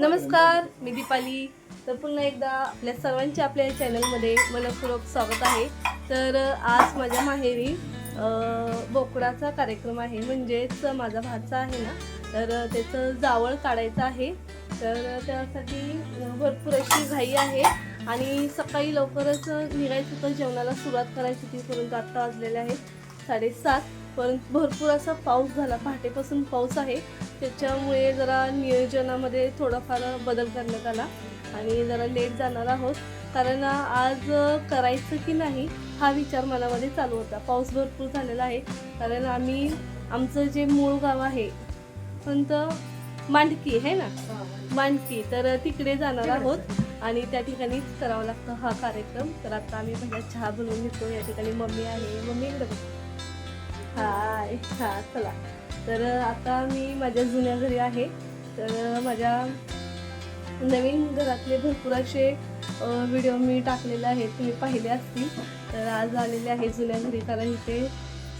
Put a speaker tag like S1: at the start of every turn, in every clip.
S1: नमस्कार मी दीपाली. तर पुन्हा एकदा आपल्या सर्वांचे आपल्या चॅनलमध्ये मनपूर्वक स्वागत आहे. तर आज माझ्या माहेरी बोकडाचा कार्यक्रम आहे. म्हणजेच माझा भाचा आहे ना तर त्याचं जावळ काढायचं आहे. तर त्यासाठी भरपूर अशी घाई आहे आणि सकाळी लवकरच निघायचं तर जेवणाला सुरुवात करायची ती परंतु आत्ता वाजलेले आहेत साडेसात. परंतु भरपूर असा पाऊस झाला. पहाटेपासून पाऊस आहे. त्याच्यामुळे जरा नियोजनामध्ये थोडाफार बदल करण्यात आला आणि जरा लेट जाणार आहोत. कारण आज करायचं की नाही हा विचार मनामध्ये चालू होता. पाऊस भरपूर झालेला आहे. कारण आम्ही आमचं जे मूळ गाव आहे कोणतं मांडकी आहे ना? मांडकी. तर तिकडे जाणार आहोत आणि त्या ठिकाणीच करावं लागतं हा कार्यक्रम. तर आता आम्ही पहिला चहा बनवून घेतो. या ठिकाणी मम्मी आहे. मम्मी इकडे हाय. हा चला. तर आता मी माझ्या जुन्या घरी आहे. तर माझ्या नवीन घरातले भरपूर असे व्हिडिओ मी टाकलेले आहेत. तुम्ही पाहिले असतील. तर आज आलेले आहे जुन्या घरी कारण इथे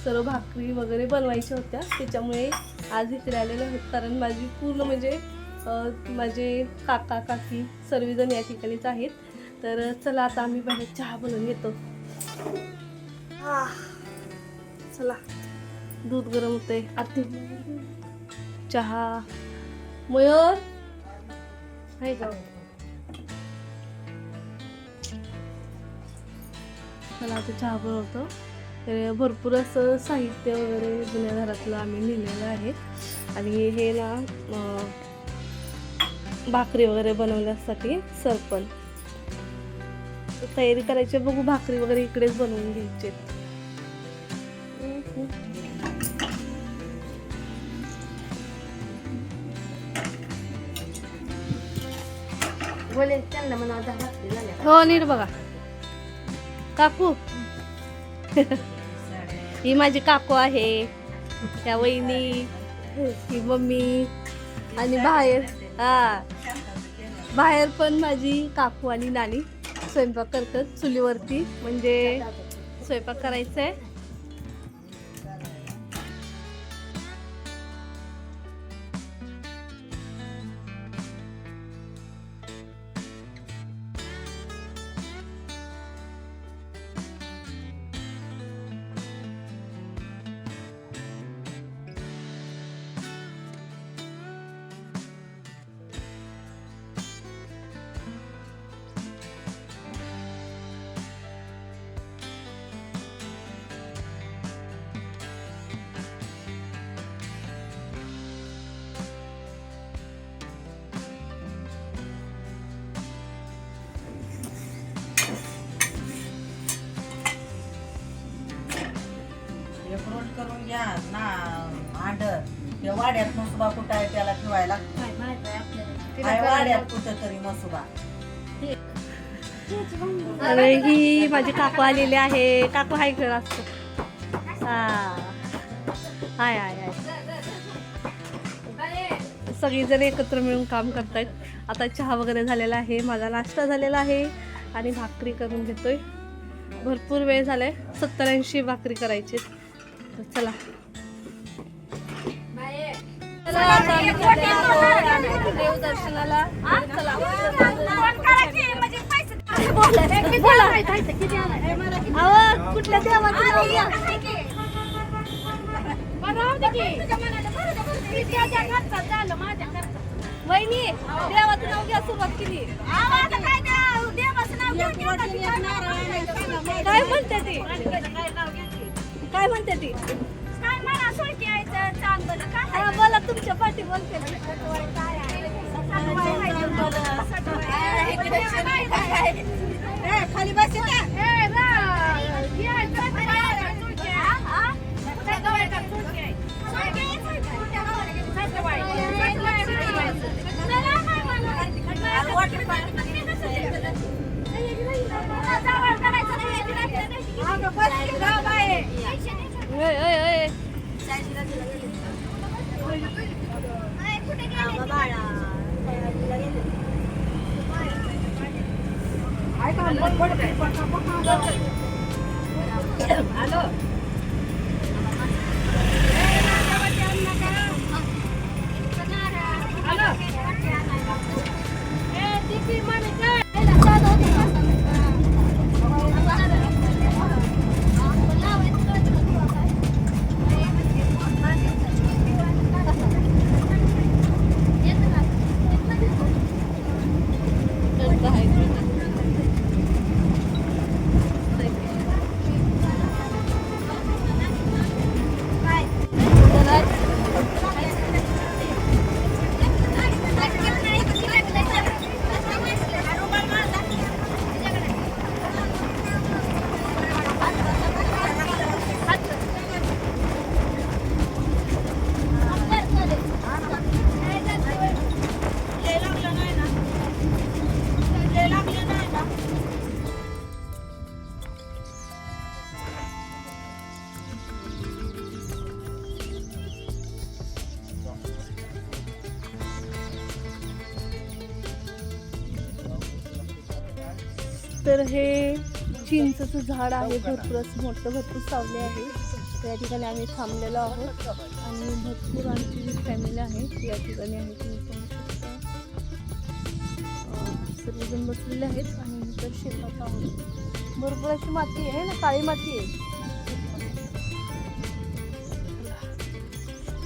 S1: सर्व भाकरी वगैरे बनवायच्या होत्या. त्याच्यामुळे आज इकडे आलेले आहेत. कारण माझी पूर्ण म्हणजे माझे काका काकी सर्वजण या ठिकाणीच आहेत. तर चला आता आम्ही बाहेर चहा बनवून घेतो. चला. दूध गरम होते आते चहा. मयूर. आहे का मला आता चहा बनवतो. तर भरपूर असं साहित्य वगैरे जुन्या घरातलं आम्ही लिहिलेलं आहे. आणि हे ना भाकरी वगैरे बनवण्यासाठी सरपण. तयारी करायची बघू भाकरी वगैरे इकडेच बनवून घ्यायचे
S2: बोले त्यांना म्हणा दहा भाकरी झाल्या
S1: हो नीट बघा. काकू. ही माझी काकू आहे त्या वहिनी ही मम्मी आणि बाहेर हा. बाहेर पण माझी काकू आणि नानी स्वयंपाक करतात चुलीवरती. म्हणजे स्वयंपाक करायचा आहे
S3: एक रोल करून घ्या ना अंड ते वाड्यात मसुबा कुठं आहे त्याला ठेवायला? काय वाड्यात कुठं तरी मसुबा.
S1: अरे ही माझी काकू आलेली आहे. काकू हाय घर असतो. हा. हाय हाय हाय. सगळीजण एकत्र मिळून काम करतायत. आता चहा वगैरे झालेला आहे. माझा नाश्ता झालेला आहे. आणि भाकरी करून घेतोय. भरपूर वेळ झालाय. सत्तर ऐंशी भाकरी करायची तर चला. देवदर्शनाला कुठल्या देवाचं नाव घ्या वहिनी देवाचं नाव घ्या सुरुवात केली. काय म्हणते ती? काय म्हणते ती? हा, बोला तुमच्या पाठी बोलते.
S3: खाली बस
S2: હાલો
S1: तर हे चिंचचं झाड आहे भरपूर असं मोठं भरपूर सावले आहे. या ठिकाणी आम्ही थांबलेलो आहोत. आणि भरपूर आमची जी फॅमिली आहे ती या ठिकाणी आहे तुम्ही पाहू शकता. सर्वजण बसलेले आहेत आणि नंतर शेतात आहोत भरपूर अशी माती आहे ना काळी माती आहे.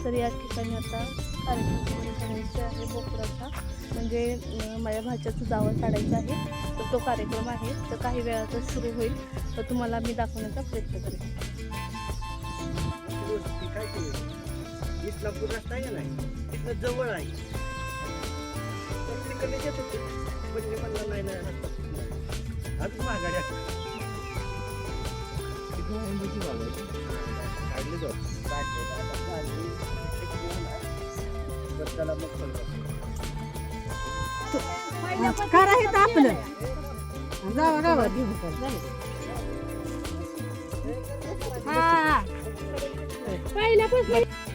S1: तर या ठिकाणी आता कार्यक्रम करायचा आहे बोकडाचा म्हणजे माझ्या भाच्याचं जावं काढायचं आहे. तर तो कार्यक्रम आहे. तर काही वेळातच सुरू होईल. तर तुम्हाला मी दाखवण्याचा प्रयत्न करेन.
S4: इस्लामपूर रस्ता आहे तिथं जवळ आहे. म्हणजे नाही. अजून महागाड्या काढली जाऊ. त्याला मग
S2: आपलं. जावा. हा.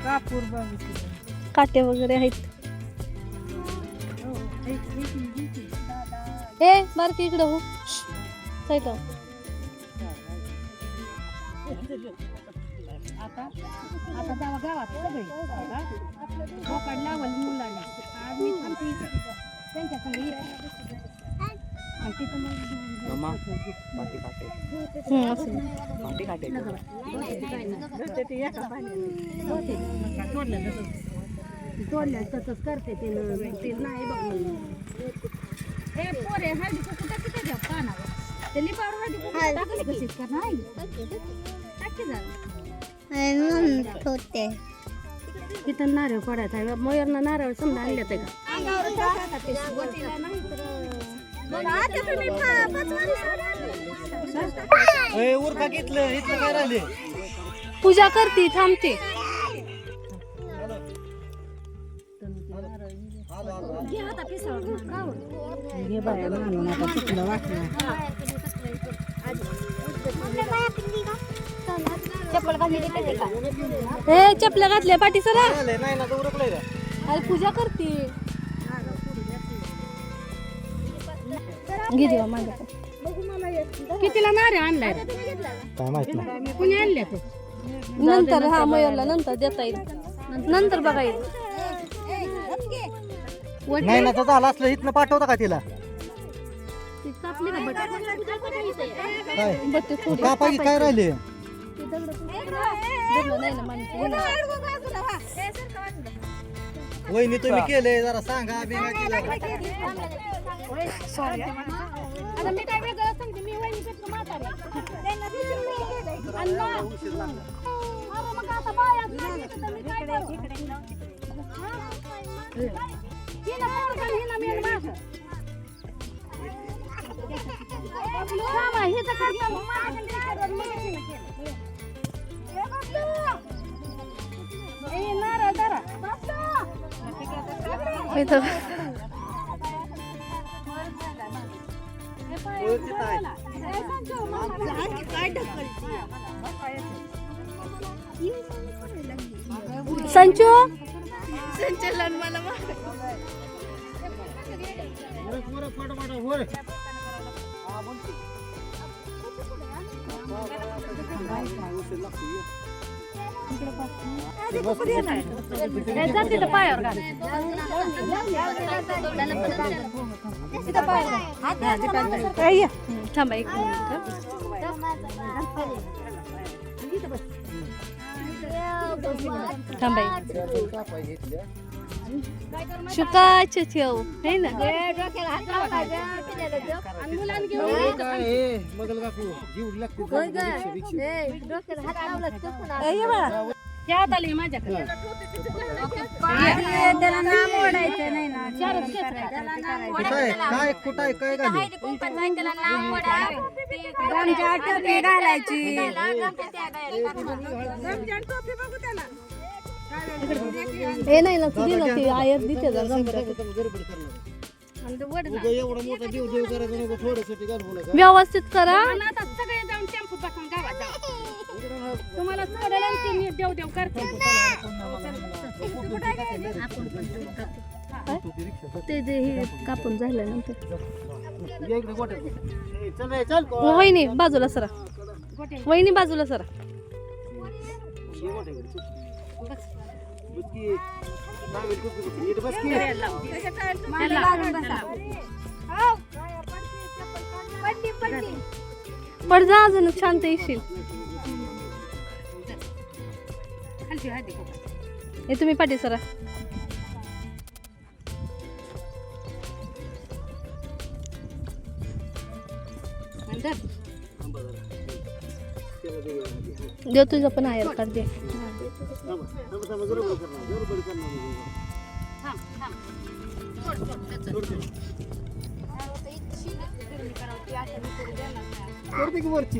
S2: कापूर
S1: काटे वगैरे आहेत. ए बारकी इकडं हो. हो.
S2: आता आता जावा गावात सगळे. लावल मुलांना आज मी थांबते इथं. तोडल्या तसंच करते ते नाही बघ. हे पानावर ते लिपावर हळदी टाकली कशीच का नाही टाकी जरा तिथं नारळ पडायचा आहे मयूरनं नारळ समजा आणले ते का
S4: ए, उरका घेतलं इथलं काय राहिले
S1: पूजा करते थांबते
S2: घे बाया मानून आता चुकलं वाटलं
S1: ए चपल्या घातल्या पाठी सरा
S4: राहिले नाही ना तर उरकलंय का
S1: अरे पूजा करते घे देवा माझ्या
S2: कितीला नारळ आणलाय?
S4: काय माहीत नाही.
S2: कुणी आणल्या तो?
S1: नंतर हा मयूरला नंतर देता येईल. नंतर बघा येईल.
S4: नाही ना तर झालं असलं इथनं पाठवता का तिला?
S2: ती कापली का बटाटे?
S4: काय?
S1: बघते थोडी.
S4: कापाई काय राहिले?
S1: ते दगडं दगडं नाही ना माणसं ना.
S4: वहिनी तुम्ही केले जरा सांगा बिंगा केलं
S2: आता मी काय वेगळं सांगते मी वहिनीपेक्षा म्हातारी. अण्णा. अरे मग आता
S4: ओळखीत आहे
S1: संचू? ए, जा पायावर घाल. तिथं पायावर घाल. हम्म, थांबा एक मिनिट थांबा एक. शुकाच ठेव है ना
S2: आणि त्या माझ्याकडे. त्याला नाम ओढायचं नाही ना. चारच खेचरायचं.
S4: कुठं आहे? काय कुठं आहे? काय घालू?
S2: घालायची.
S1: ए नाही ना तुझी ना ती आयर दिते जरा गमतात.
S4: एवढा मोठा जीव जीव करायचा नको थोड्यासाठी घालवू नका.
S1: व्यवस्थित करा.
S2: तुम्हाला आणि ते देव देव करते आपण पण देऊ टाकू. ते जे हे कापून झाल्यानंतर.
S1: वहिनी बाजूला सरा वहिनी बाजूला सरा.
S4: बस.
S1: पड जा अजून शांत येशील
S2: खालची हळदी कुंकू.
S1: हे तुम्ही पाठी सरा. देव तुझं पण आहे कार्ड दे.
S4: की वरची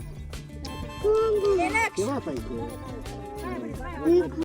S4: इथं. ठेवा आता इथं.